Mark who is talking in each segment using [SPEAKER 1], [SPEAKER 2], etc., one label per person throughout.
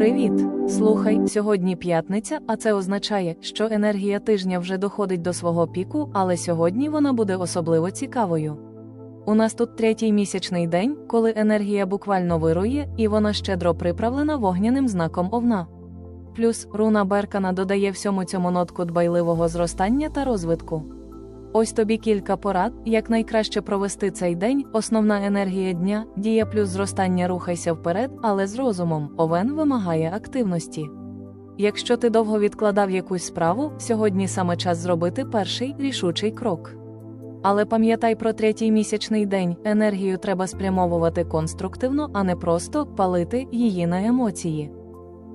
[SPEAKER 1] Привіт! Слухай, сьогодні п'ятниця, а це означає, що енергія тижня вже доходить до свого піку, але сьогодні вона буде особливо цікавою. У нас тут третій місячний день, коли енергія буквально вирує, і вона щедро приправлена вогняним знаком овна. Плюс руна Беркана додає всьому цьому нотку дбайливого зростання та розвитку. Ось тобі кілька порад, як найкраще провести цей день. Основна енергія дня, дія плюс зростання рухайся вперед, але з розумом. Овен вимагає активності. Якщо ти довго відкладав якусь справу, сьогодні саме час зробити перший рішучий крок. Але пам'ятай про третій місячний день, енергію треба спрямовувати конструктивно, а не просто палити її на емоції.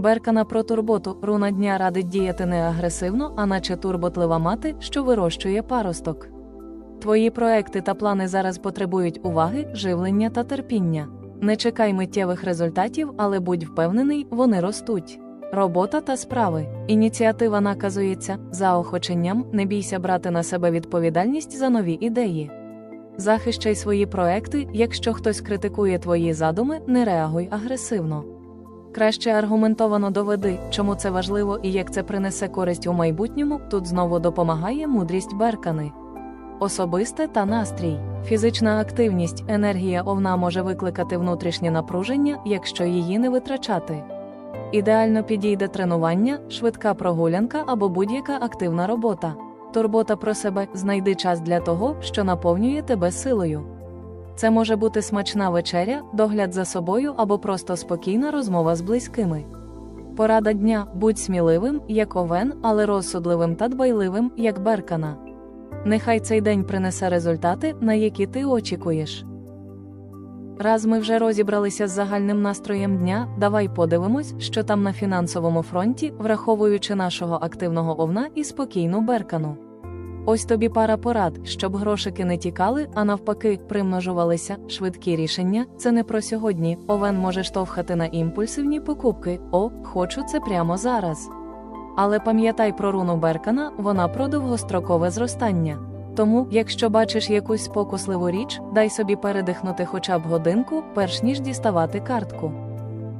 [SPEAKER 1] Беркана про турботу руна дня радить діяти не агресивно, а наче турботлива мати, що вирощує паросток. Твої проекти та плани зараз потребують уваги, живлення та терпіння. Не чекай миттєвих результатів, але будь впевнений, вони ростуть. Робота та справи. Ініціатива наказується заохоченням, не бійся брати на себе відповідальність за нові ідеї. Захищай свої проекти, якщо хтось критикує твої задуми, не реагуй агресивно. Краще аргументовано доведи, чому це важливо і як це принесе користь у майбутньому, тут знову допомагає мудрість Беркани. Особисте та настрій. Фізична активність, енергія овна може викликати внутрішнє напруження, якщо її не витрачати. Ідеально підійде тренування, швидка прогулянка або будь-яка активна робота. Турбота про себе знайди час для того, що наповнює тебе силою. Це може бути смачна вечеря, догляд за собою або просто спокійна розмова з близькими. Порада дня будь сміливим, як овен, але розсудливим та дбайливим, як беркана. Нехай цей день принесе результати, на які ти очікуєш. Раз ми вже розібралися з загальним настроєм дня, давай подивимось, що там на фінансовому фронті, враховуючи нашого активного овна і спокійну беркану. Ось тобі пара порад, щоб грошики не тікали, а навпаки, примножувалися. Швидкі рішення це не про сьогодні. Овен може штовхати на імпульсивні покупки. О, хочу це прямо зараз. Але пам'ятай про руну Беркана, вона про довгострокове зростання. Тому, якщо бачиш якусь спокусливу річ, дай собі передихнути хоча б годинку, перш ніж діставати картку.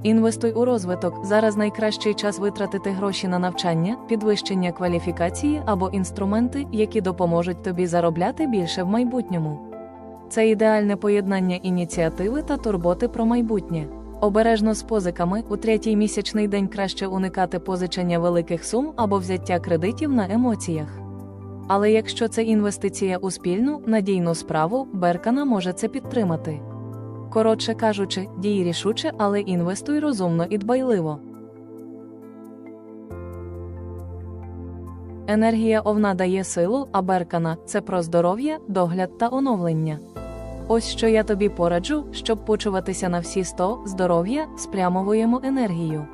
[SPEAKER 1] Інвестуй у розвиток. Зараз найкращий час витратити гроші на навчання, підвищення кваліфікації або інструменти, які допоможуть тобі заробляти більше в майбутньому. Це ідеальне поєднання ініціативи та турботи про майбутнє. Обережно з позиками у третій місячний день краще уникати позичення великих сум або взяття кредитів на емоціях. Але якщо це інвестиція у спільну, надійну справу, Беркана може це підтримати. Коротше кажучи, дій рішуче, але інвестуй розумно і дбайливо. Енергія овна дає силу, а беркана це про здоров'я, догляд та оновлення. Ось що я тобі пораджу, щоб почуватися на всі 100 здоров'я, спрямовуємо енергію.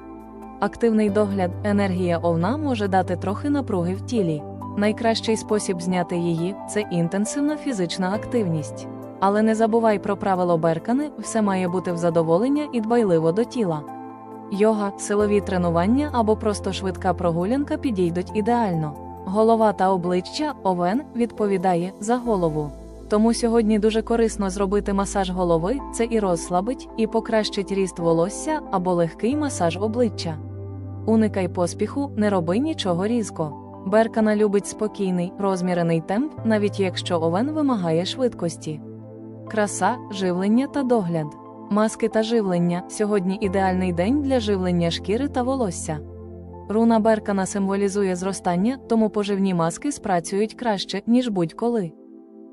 [SPEAKER 1] Активний догляд, енергія овна може дати трохи напруги в тілі. Найкращий спосіб зняти її це інтенсивна фізична активність. Але не забувай про правило беркани, все має бути в задоволення і дбайливо до тіла. Йога, силові тренування або просто швидка прогулянка підійдуть ідеально. Голова та обличчя овен відповідає за голову. Тому сьогодні дуже корисно зробити масаж голови, це і розслабить, і покращить ріст волосся або легкий масаж обличчя. Уникай поспіху, не роби нічого різко. Беркана любить спокійний, розмірений темп, навіть якщо овен вимагає швидкості. Краса, живлення та догляд. Маски та живлення сьогодні ідеальний день для живлення шкіри та волосся. Руна Беркана символізує зростання, тому поживні маски спрацюють краще, ніж будь-коли.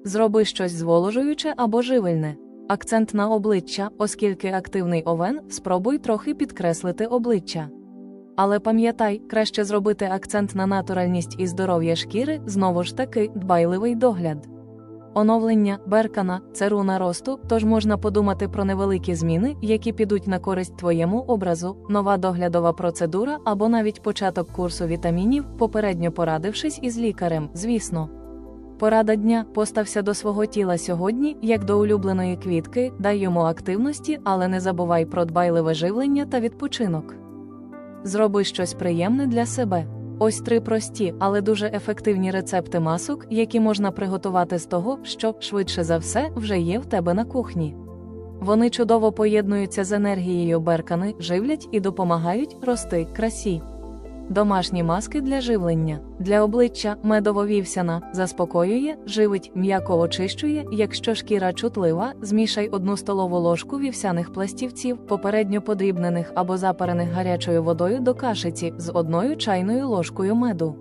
[SPEAKER 1] Зроби щось зволожуюче або живельне. Акцент на обличчя, оскільки активний овен, спробуй трохи підкреслити обличчя. Але пам'ятай, краще зробити акцент на натуральність і здоров'я шкіри, знову ж таки, дбайливий догляд. Оновлення беркана це руна росту, тож можна подумати про невеликі зміни, які підуть на користь твоєму образу, нова доглядова процедура або навіть початок курсу вітамінів, попередньо порадившись із лікарем, звісно. Порада дня постався до свого тіла сьогодні, як до улюбленої квітки, дай йому активності, але не забувай про дбайливе живлення та відпочинок. Зроби щось приємне для себе. Ось три прості, але дуже ефективні рецепти масок, які можна приготувати з того, що, швидше за все, вже є в тебе на кухні. Вони чудово поєднуються з енергією беркани, живлять і допомагають рости красі. Домашні маски для живлення. Для обличчя медово-вівсяна заспокоює, живить, м'яко очищує. Якщо шкіра чутлива, змішай одну столову ложку вівсяних пластівців, попередньо подрібнених або запарених гарячою водою до кашиці з одною чайною ложкою меду.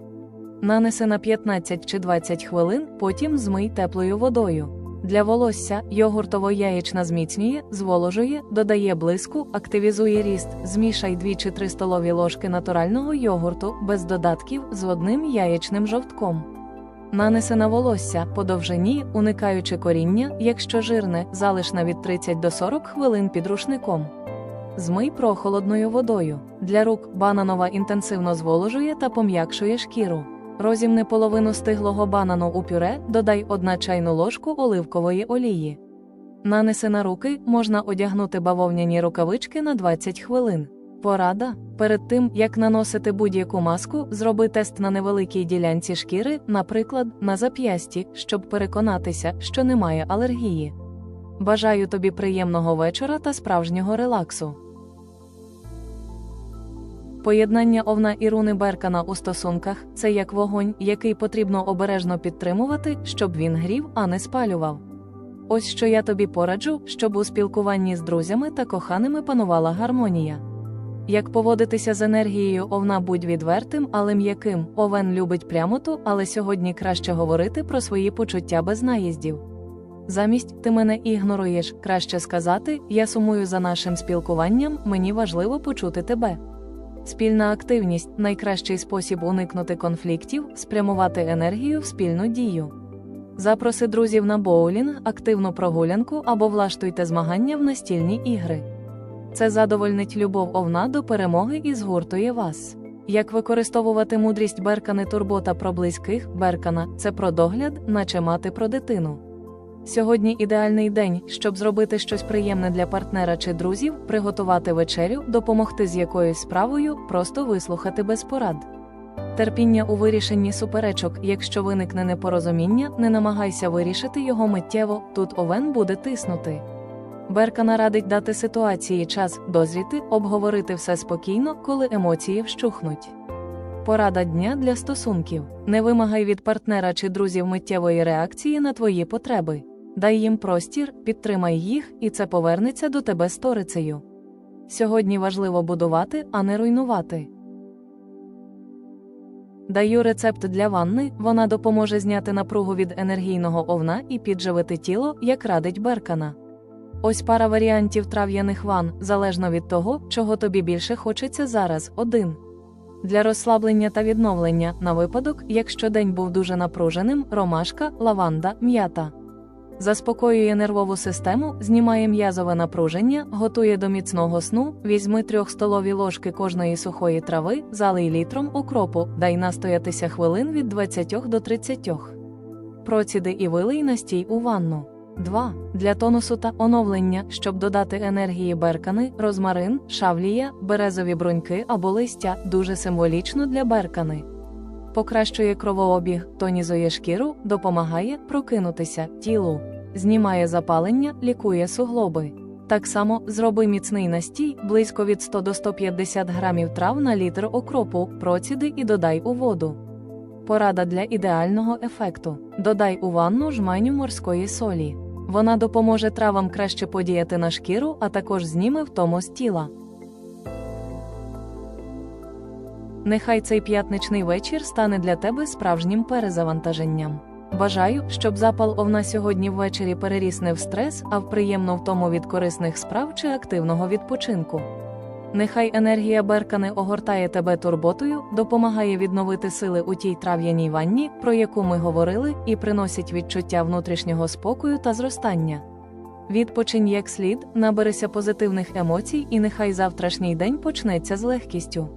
[SPEAKER 1] Нанеси на 15 чи 20 хвилин, потім змий теплою водою. Для волосся йогуртово-яєчна зміцнює, зволожує, додає блиску, активізує ріст, змішай 2 чи 3 столові ложки натурального йогурту без додатків з одним яєчним жовтком. Нанеси на волосся по довжині, уникаючи коріння, якщо жирне, залиш на від 30 до 40 хвилин під рушником. Змий прохолодною водою. Для рук бананова інтенсивно зволожує та пом'якшує шкіру. Розімни половину стиглого банану у пюре, додай 1 чайну ложку оливкової олії. Нанеси на руки, можна одягнути бавовняні рукавички на 20 хвилин. Порада. Перед тим, як наносити будь-яку маску, зроби тест на невеликій ділянці шкіри, наприклад, на зап'ясті, щоб переконатися, що немає алергії. Бажаю тобі приємного вечора та справжнього релаксу. Поєднання овна і руни Беркана у стосунках це як вогонь, який потрібно обережно підтримувати, щоб він грів, а не спалював. Ось що я тобі пораджу, щоб у спілкуванні з друзями та коханими панувала гармонія. Як поводитися з енергією овна будь відвертим, але м'яким. Овен любить прямоту, але сьогодні краще говорити про свої почуття без наїздів. Замість ти мене ігноруєш, краще сказати, я сумую за нашим спілкуванням, мені важливо почути тебе. Спільна активність найкращий спосіб уникнути конфліктів, спрямувати енергію в спільну дію. Запроси друзів на боулінг, активну прогулянку або влаштуйте змагання в настільні ігри. Це задовольнить любов овна до перемоги і згуртує вас. Як використовувати мудрість Беркани турбота про близьких Беркана це про догляд, наче мати про дитину. Сьогодні ідеальний день, щоб зробити щось приємне для партнера чи друзів, приготувати вечерю, допомогти з якоюсь справою, просто вислухати без порад. Терпіння у вирішенні суперечок, якщо виникне непорозуміння, не намагайся вирішити його миттєво, тут овен буде тиснути. Беркана радить дати ситуації час дозріти, обговорити все спокійно, коли емоції вщухнуть. Порада дня для стосунків: не вимагай від партнера чи друзів миттєвої реакції на твої потреби. Дай їм простір, підтримай їх, і це повернеться до тебе сторицею. Сьогодні важливо будувати, а не руйнувати. Даю рецепт для ванни, вона допоможе зняти напругу від енергійного овна і підживити тіло, як радить Беркана. Ось пара варіантів трав'яних ван, залежно від того, чого тобі більше хочеться зараз. 1. Для розслаблення та відновлення на випадок, якщо день був дуже напруженим, ромашка, лаванда, м'ята. Заспокоює нервову систему, знімає м'язове напруження, готує до міцного сну, візьми трьох столові ложки кожної сухої трави, залий літром укропу, дай настоятися хвилин від 20 до 30. Проціди і вилий настій у ванну. 2. Для тонусу та оновлення, щоб додати енергії беркани, розмарин, шавлія, березові бруньки або листя дуже символічно для беркани. Покращує кровообіг, тонізує шкіру, допомагає прокинутися тілу, знімає запалення, лікує суглоби. Так само зроби міцний настій близько від 100 до 150 грамів трав на літр окропу, проціди і додай у воду. Порада для ідеального ефекту: додай у ванну жменю морської солі. Вона допоможе травам краще подіяти на шкіру, а також зніме втому з тіла. Нехай цей п'ятничний вечір стане для тебе справжнім перезавантаженням. Бажаю, щоб запал овна сьогодні ввечері переріс не в стрес, а в приємну втому від корисних справ чи активного відпочинку. Нехай енергія Беркани огортає тебе турботою, допомагає відновити сили у тій трав'яній ванні, про яку ми говорили, і приносить відчуття внутрішнього спокою та зростання. Відпочинь як слід, наберися позитивних емоцій, і нехай завтрашній день почнеться з легкістю.